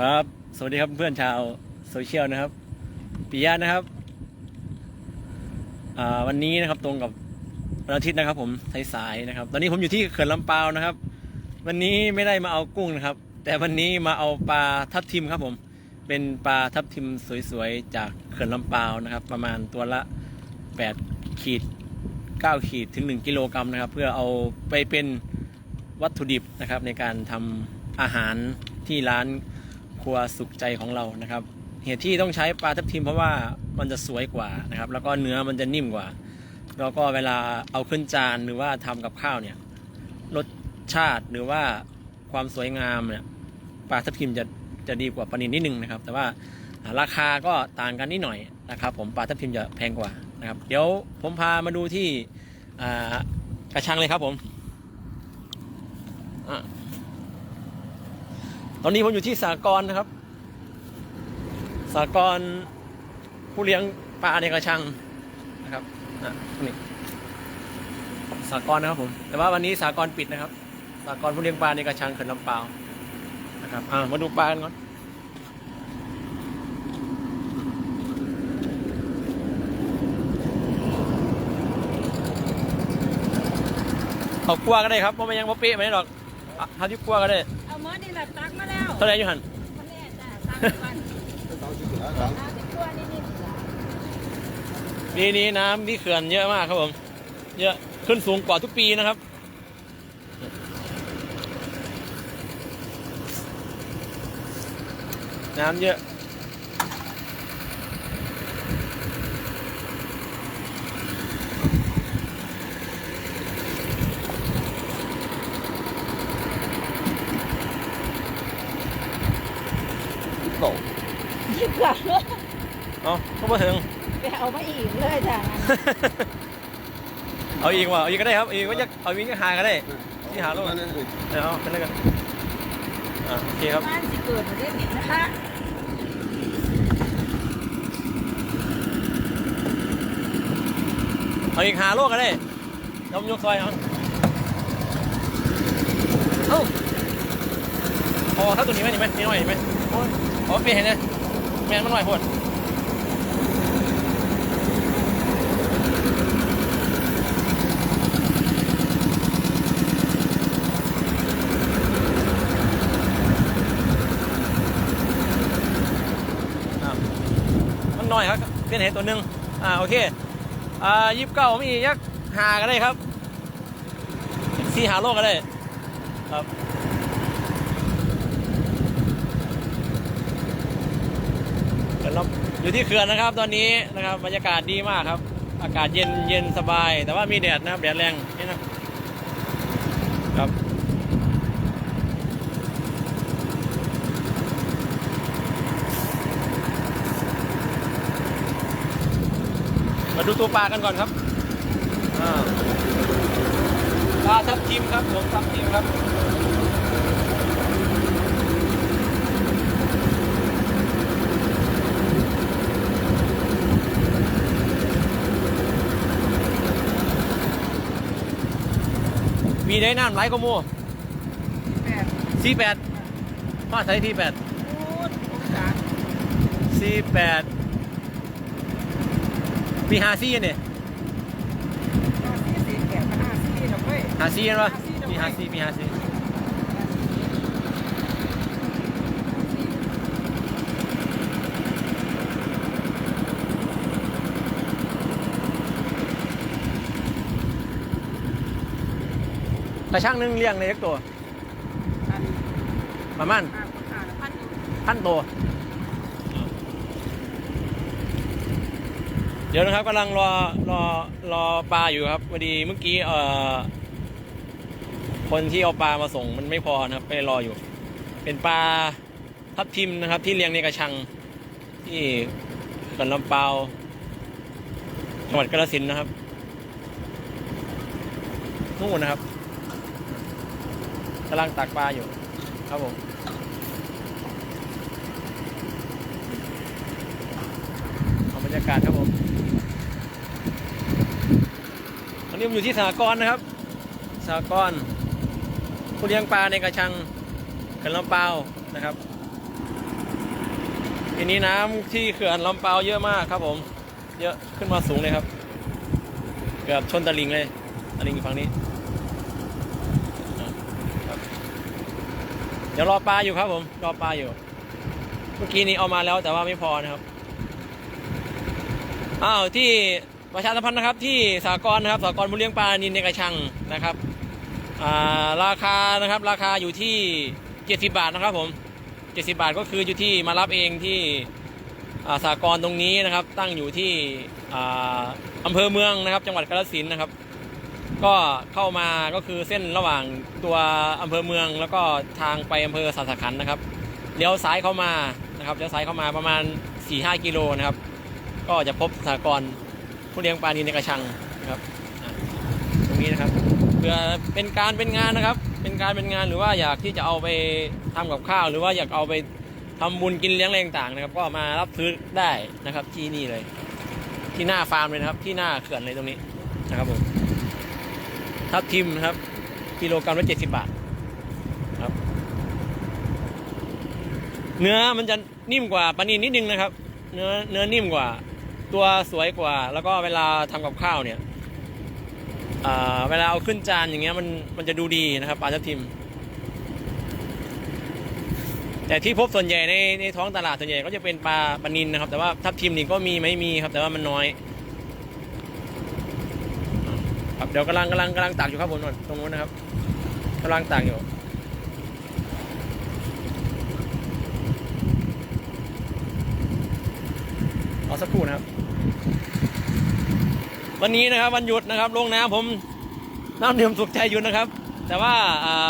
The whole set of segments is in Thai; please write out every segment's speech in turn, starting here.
ครับ สวัสดีครับเพื่อนชาวโซเชียลนะครับปิยะนะครับวันนี้นะครับตรงกับวันอาทิตย์นะครับ ผมสายๆนะครับ ตอนนี้ผมอยู่ที่เขื่อนลำปาวนะครับ วันนี้ไม่ได้มาเอากุ้งนะครับ แต่วันนี้มาเอาปลาทับทิมครับ ผม เป็นปลาทับทิมสวยๆจากเขื่อนลำปาวนะครับ ประมาณตัวละ 8 ขีด 9 ขีดถึง 1 กิโลกรัมนะครับ เพื่อเอาไปเป็นวัตถุดิบนะครับ ในการทำอาหารที่ร้าน ครัวสุขใจของเรานะครับ เหตุที่ต้องใช้ปลาทับทิมเพราะว่ามันจะสวยกว่านะครับ แล้วก็เนื้อมันจะนิ่มกว่า แล้วก็เวลาเอาขึ้นจานหรือว่าทำกับข้าวเนี่ยรสชาติหรือว่าความสวยงามเนี่ยปลาทับทิมจะจะดีกว่าปลานิลนิดนึงนะครับ แต่ว่าราคาก็ต่างกันนิดหน่อยนะครับผมปลาทับทิมจะแพงกว่านะครับ เดี๋ยวผมพามาดูที่กระชังเลยครับผมอะ ตอนนี้ผมอยู่ที่สากรนะครับ สากรผู้เลี้ยงปลาในกระชังนะครับนะนี่สากรนะครับผม แต่ว่าวันนี้สากรปิดนะครับ สากรผู้เลี้ยงปลาในกระชังเขื่อนลำปาวนะครับอ่ามาดูปลากันก่อนเอากลัวก็ได้ครับเพราะมันยังบ่เป๊ะไหมหรอก อะทำที่กลัวก็ได้เอาหมอนี่แหละตักมาแล้วเท่าไหร่อยู่หันคนแรกจ้ะตักก่อนเอาสิตัวนี่นี่ปีนี้น้ำที่เขื่อนเยอะมากครับผม เยอะขึ้นสูงกว่าทุกปีนะครับ น้ำเยอะ เอาก็มาถึงไปเอามาอีกเลยจ้ะเอาอีกว่ะเอาอีกก็ได้ครับเอาอีกก็จะเอาอีกก็หาก็ได้ ที่หาลูกนั่นเอาเป็นไรกันอ่าโอเคครับบ้านสิเกิดมาได้นี่นะคะเอาอีกหาโลกก็ได้ยกยกซอยเอาเอ้าพอถ้าตัวนี้ไหมนี่ไหมนี่หน่อยไหมโอ้ยเอาเปลี่ยนเห็นไหมแมนมันหน่อยโพดอะมันหน่อย เปลี่ยนเห็นตัวหนึ่งอ่าโอเคอ่ายิบเก้ามียักหาก็ได้ครับสี่หาโลกก็ได้ครับเดี๋ยวเราอยู่ที่เขื่อนนะครับ ตอนนี้นะครับบรรยากาศดีมากครับ อากาศเย็นเย็นสบาย แต่ว่ามีแดดนะครับแดดแรงนี่นะ มาดูตัวปลากันก่อนครับอ่าปลาทับทิมครับผมทับทิมครับมีได้น้ำไหลก็มูแบบสี่แปดมาใส่ที่แปดพูดองศาสี่แปด มีหาซี่เนี่ยก็สี่สิบแบบห้าสี่ดอกเว้ยหาซี่กันปะมีหาซี่มีหาซี่กระช่างหนึงเลี้ยงในเล็กตัวอันประมาณอ่าคนขาดพันพันตัว เดี๋ยวนะครับกำลังรอรอรอปลาอยู่ครับพอดีเมื่อกี้เอ่อคนที่เอาปลามาส่งมันไม่พอนะครับไปรออยู่ เป็นปลาทับทิมนะครับ ที่เลี้ยงในกระชัง ที่เขื่อนลำเปาวจังหวัดกาฬสินนะครับนู่นนะครับกำลังตักปลาอยู่ ครับผมเอาบรรยากาศครับผมตอ นี้ผมอยู่ที่สหกรณ์นะครับสหกรณ์ผู้เลี้ยงปลาในกระชังกันลำเปาวนะครับทีนี้น้ำที่เขื่อนลำเปาวเยอะมากครับผม เยอะขึ้นมาสูงเลยครับ เกือบชนตะลิงเลยตะลิงอยู่ฝั่งนี้เดี๋ยวรอปลาอยู่ครับผมรอปลาอยู่ เมื่อกี้นี้เอามาแล้วแต่ว่าไม่พอนะครับอ้าวที่ ประชาสัมพันธ์นะครับที่สากลนะครับสากลผู้เลี้ยงปลานินในกระชังนะครับาราคานะครับราคาอยู่ที่ 70 บาทนะครับผม 70 บาทก็คืออยู่ที่มารับเองที่าสากลตรงนี้นะครับ ตั้งอยู่ที่อ่าอำเภอเมืองนะครับ จังหวัดกาฬสินธุ์นะครับ ก็เข้ามาก็คือเส้นระหว่างตัวอำเภอเมืองแล้วก็ทางไปอำเภอสัสขันนะครับเลี้ยวซ้ายเข้ามานะครับเลี้ยวซ้ายเข้ามาประมาณ 4-5 กิโลนะครับ ก็จะพบสากรณ์ ผู้เลี้ยงปลานินในกระชังนะครับตรงนี้นะครับเพื่อเป็นการเป็นงานนะครับ เป็นการเป็นงานหรือว่าอยากที่จะเอาไปทำกับข้าว หรือว่าอยากเอาไปทำบุญกินเลี้ยงอะไรต่างๆนะครับ ก็มารับซื้อได้นะครับที่นี่เลย ที่หน้าฟาร์มเลยนะครับ ที่หน้าเขื่อนเลยตรงนี้นะครับผมทับทิมนะครับกิโลกรัมละ70บาทครับ เนื้อมันจะนิ่มกว่าปลานินนิดนึงนะครับ เนื้อเนื้อนิ่มกว่า ตัวสวยกว่า แล้วก็เวลาทำกับข้าวเนี่ยเวลาเอาขึ้นจานอย่างเงี้ยมันมันจะดูดีนะครับปลาทับทิม แต่ที่พบส่วนใหญ่ในในท้องตลาดส่วนใหญ่ก็จะเป็นปลาปลานินนะครับ แต่ว่าทับทิมนี่ก็มีไม่มีครับ แต่ว่ามันน้อยครับเดี๋ยวกำลังกำลังกำลังตักอยู่ครับผมตรงนู้นนะครับกำลังตักอยู่รอสักครู่นะครับ วันนี้นะครับวันหยุดนะครับลงน้ำผมน้ำเดื่มสุขใจหยุดนะครับ แต่ว่า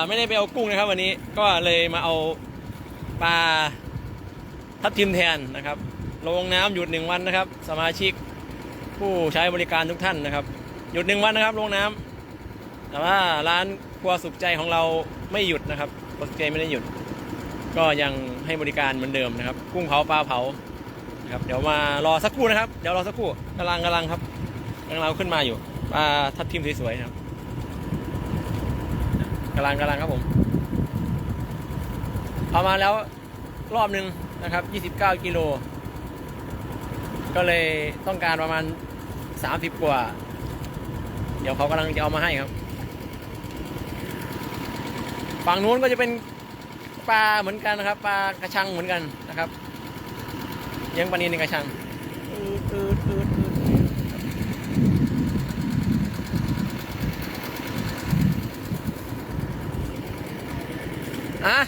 ไม่ได้ไปเอากุ้งนะครับ วันนี้ก็เลยมาเอาปลาทับทิมแทนนะครับลงน้ำหยุดหนึ่งวันนะครับ สมาชิกผู้ใช้บริการทุกท่านนะครับ หยุดหนึ่งวันนะครับลงน้ำแต่ว่าร้านครัวสุขใจของเราไม่หยุดนะครับครัวสุขใจไม่ได้หยุด ก็ยังให้บริการเหมือนเดิมนะครับ กุ้งเผาปลาเผานะครับเดี๋ยวมารอสักครู่นะครับ เดี๋ยวรอสักครู่กำลังกำลังครับ กำลังเราขึ้นมาอยู่ปลาทับทิมสวยๆครับกำลังกำลังครับผมเอามาแล้วรอบหนึ่งนะครับ 29 กิโล ก็เลยต้องการประมาณ 30 กว่า เดี๋ยวเขากำลังจะเอามาให้ครับ ฝั่งนู้นก็จะเป็นปลาเหมือนกันนะครับ ปลากระชังเหมือนกันนะครับเลี้ยงปลานินในกระชังอืดอืดอืดอืด อะ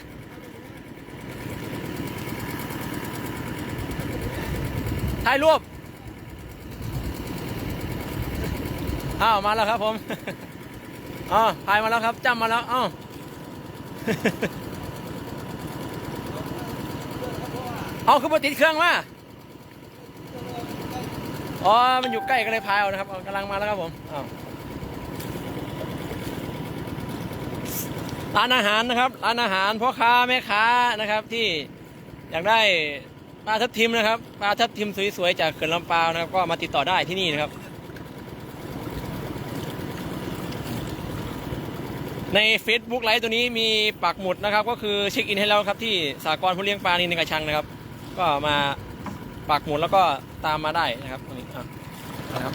ถ่ายรูปอ้าวมาแล้วครับผมอ๋อถ่ายมาแล้วครับจำมาแล้วอ้าวเอาคือปติดเครื่องมาอ๋อ มันอยู่ใกล้ก็เลยพายเอานะครับเอากำลังมาแล้วครับผมอ้าว ร้านอาหารนะครับ ร้านอาหารพ่อค้าแม่ค้านะครับที่อยากได้ปลาทับทิมนะครับปลาทับทิมสวยๆจากเขื่อนลำปาวนะครับ ก็มาติดต่อได้ที่นี่นะครับ ใน Facebook ไลฟ์ตัวนี้มีปักหมุดนะครับ ก็คือเช็คอินให้แล้วครับที่สากลผู้เลี้ยงปลานินในกระชังนะครับ ก็มาปักหมุดแล้วก็ตามมาได้นะครับตรงนี้อะนะครับ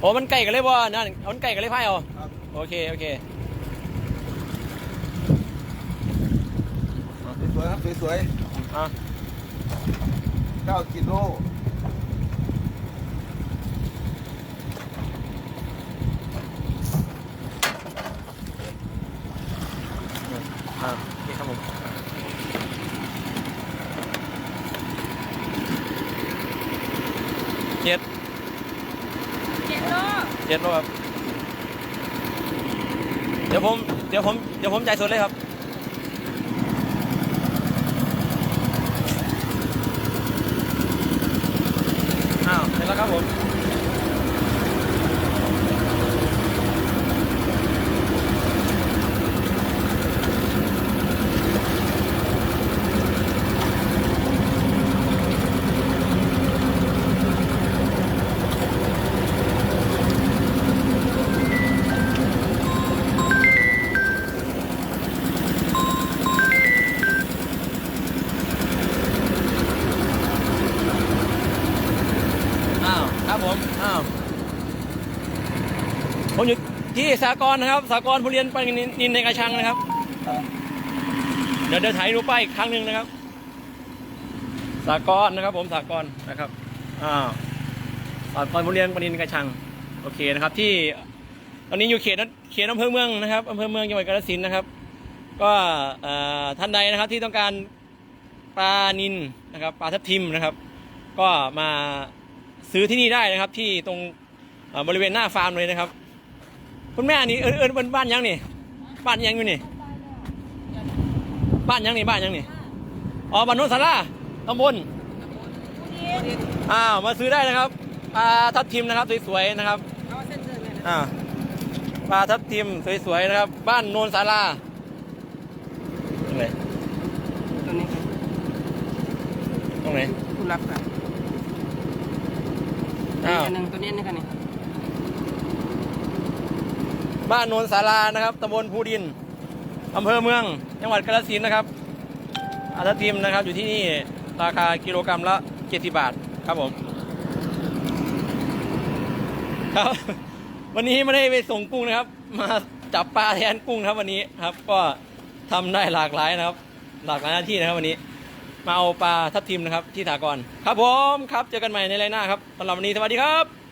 โอ้มันไก่กันเลยบ่นั่นเอามันไก่กันเลยไพ่เอาครับโอเคโอเคสวยๆครับสวยอะๆเก้ากิโล อะโอเคครับผมเจ็ด เจ็ดโล เจ็ดโลครับ เดี๋ยวผม เดี๋ยวผม เดี๋ยวผมจ่ายสดเลยครับอ้าวเสร็จแล้วครับผม สากรนะครับ สากรผู้เรียนปลานินในกระชังนะครับ เดี๋ยวเดี๋ยวถ่ายรูปป้ายอีกครั้งหนึ่งนะครับ สากรนะครับ ผมสากรนะครับอ่าสากรผู้เรียนปลานินกระชัง โอเคนะครับ ที่ตอนนี้อยู่เขตนั้นเขตอำเภอเมืองนะครับอำเภอเมืองจังหวัดกาฬสินธุ์นะครับ ก็ท่านใดนะครับที่ต้องการปลานินนะครับปลาทับทิมนะครับ ก็มาซื้อที่นี่ได้นะครับที่ตรงบริเวณหน้าฟาร์มเลยนะครับ คุณแม่นี่เอิญเอิญเป็นบ้านยังนี่บ้านยังอยู่นี่ บ้านยังนี่บ้านยังนี่อ๋อบ้านโนนสาราตำบลอ้าวมาซื้อได้นะครับปลาทับทิมนะครับสวยๆนะครับเอาเส้นเส้นเลยนะอ่าปลาทับทิมสวยๆนะครับ บ้านโนนสาราตรงไหนตัวนี้ครับตรงไหนผู้รับครับอ้าวอันหนึ่งตัวนี้นี่ค่ะนี่ บ้านโนนสารานะครับตำบลภูดินอำเภอเมือง จังหวัดกาฬสินธุ์นะครับ อาทับทิมนะครับ อยู่ที่นี่ราคากิโลกรรัมละ70บาทครับผมครับ วันนี้ไม่ได้ไปส่งกุ้งนะครับ มาจับปลาแทนกุ้งนะครับวันนี้ครับ ก็ทำได้หลากหลายนะครับ หลากหลายหน้าที่นะครับวันนี้ มาเอาปลาทับทิมนะครับ ที่ถากรครับผมครับ เจอกันใหม่ในไลน์หน้าครับสำหรับวันนี้สวัสดีครับ